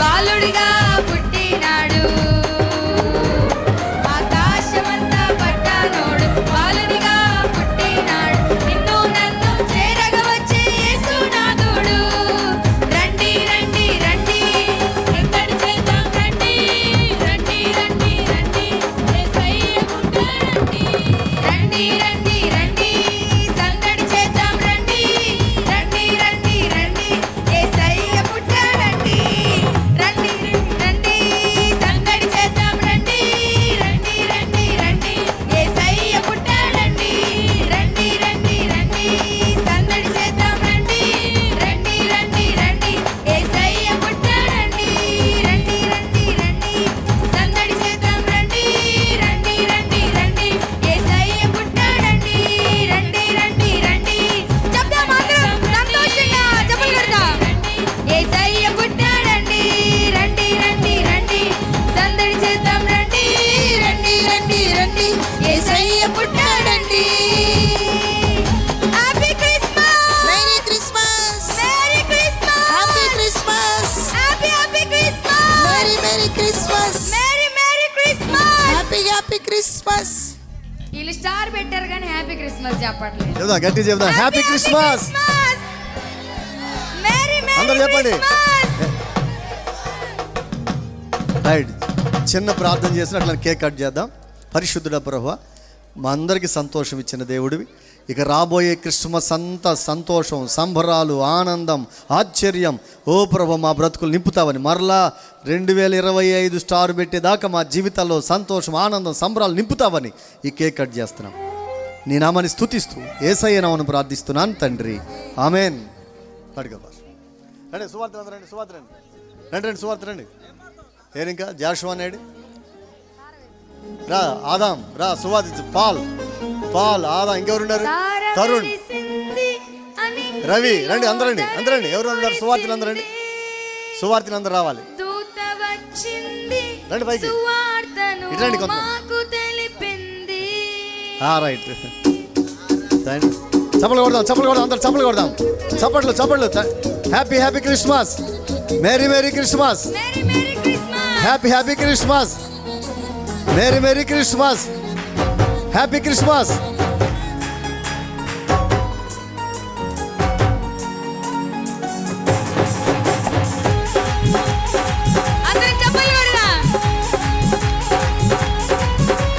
బాలుడిగా Christmas. వీళ్ళు star పెట్టారు కానీ హ్యాపీ క్రిస్మస్ చెప్పట్లేదు. చెప్దాం గట్టి చెప్దాం. Happy Christmas. అందరూ చెప్పండి. రైట్. చిన్న ప్రార్థన చేసిన అట్లా కేక్ కట్ చేద్దాం. పరిశుద్ధుడ ప్రభు మా అందరికీ సంతోషం ఇచ్చిన దేవుడివి. ఇక రాబోయే క్రిస్మస్ అంతా సంతోషం సంబరాలు ఆనందం ఆశ్చర్యం. ఓ ప్రభు మా బ్రతుకులు నింపుతావని. మరలా రెండు వేల ఇరవై ఐదు స్టార్ పెట్టేదాకా మా జీవితాల్లో సంతోషం ఆనందం సంబరాలు నింపుతావని ఈ కేక్ కట్ చేస్తున్నాం. నీ నామాన్ని స్థుతిస్తూ ఏసయ్యనామను ప్రార్థిస్తున్నాను తండ్రి. ఆమెన్. పడుకో రండి సువార్త రండి రండి సువార్త రండి. రండి రండి సువార్త రండి. ఏరింకా జాషువా నాయుడు రా ఆదాం రా సువార్త పాల్. పాల్ ఆదాం ఇంకెవరున్నారు? తరుణ్. రవి రండి అందరండి అందరండి ఎవరు ఉన్నారు? సువార్తలు అందరండి. సువార్తలు అందరు రావాలి. దూత వచ్చింది. రండి పైకి. సువార్తను ఇటు రండి కొంత. రైట్. చప్పలు కొడదాం చప్పలు కొడదాం అందరు చప్పలు కొడదాం. చప్పట్లు చప్పట్లు. Happy happy Christmas. Merry merry Christmas. Merry merry Christmas. Happy happy Christmas. Merry merry Christmas. Happy Christmas